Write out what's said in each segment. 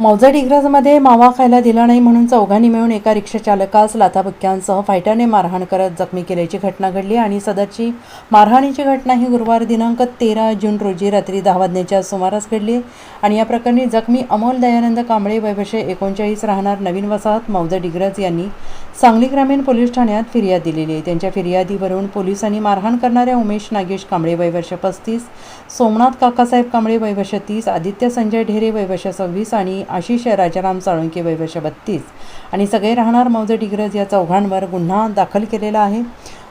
मौजे डिग्रजमध्ये मावा खायला दिला नाही म्हणून चौघांनी मिळून एका रिक्षाचालकास लाथाबक्क्यांसह फायटरने मारहाण करत जखमी केल्याची घटना घडली आणि सदरची मारहाणीची घटना ही गुरुवार दिनांक तेरा जून रोजी रात्री दहा वाजण्याच्या सुमारास घडली. आणि या प्रकरणी जखमी अमोल दयानंद कांबळे वैभशे एकोणचाळीस राहणार नवीन वसाहत मौजा डिग्रज यांनी सांगली ग्रामीण पोलीस ठाण्यात फिर्याद दिलेली आहे. त्यांच्या फिर्यादीवरून पोलिसांनी मारहाण करणाऱ्या उमेश नागेश कांबळे वयवर्ष पस्तीस सोमनाथ काकासाहेब कांबळे वयवर्ष तीस आदित्य संजय ढेरे वयवर्ष सव्वीस आणि आशिष राजाराम साळुंके वयवर्ष बत्तीस. आणि सगळे राहणार मौजे डिग्रज या चौघांवर गुन्हा दाखल केलेला आहे.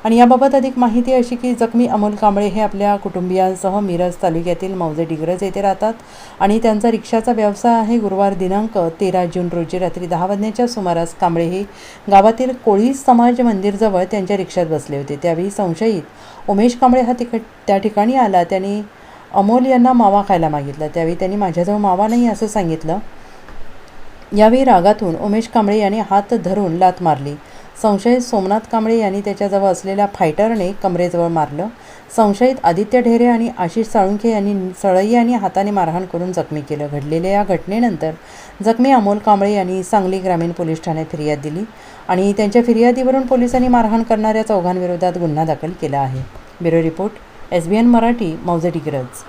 आणि याबाबत अधिक माहिती अशी की जखमी अमोल कांबळे हे आपल्या कुटुंबियांसह मिरज तालुक्यातील मौजे डिग्रज येथे राहतात. आणि त्यांचा रिक्षाचा व्यवसाय आहे. गुरुवार दिनांक तेरा जून रोजी रात्री दहा वाजण्याच्या सुमारास कांबळे हे गावातील कोळी समाज मंदिरजवळ त्यांच्या रिक्षात बसले होते. त्यावेळी संशयित उमेश कांबळे हा तिक त्या ठिकाणी आला. त्यांनी अमोल यांना मावा खायला मागितला. त्यावेळी त्यांनी माझ्याजवळ मावा नाही असं सांगितलं. यावेळी रागातून उमेश कांबळे यांनी हात धरून लात मारली. संशयित सोमनाथ कांबळे यांनी त्याच्याजवळ असलेल्या फायटरने कमरेजवळ मारलं. संशयित आदित्य ढेरे आणि आशिष साळुंखे यांनी सळई आणि हाताने मारहाण करून जखमी केलं. घडलेल्या या घटनेनंतर जखमी अमोल कांबळे यांनी सांगली ग्रामीण पोलीस ठाण्यात फिर्याद दिली आणि त्यांच्या फिर्यादीवरून पोलिसांनी मारहाण करणाऱ्या चौघांविरोधात गुन्हा दाखल केला आहे. Bureau report S B N Marathi मौजे डिग्रज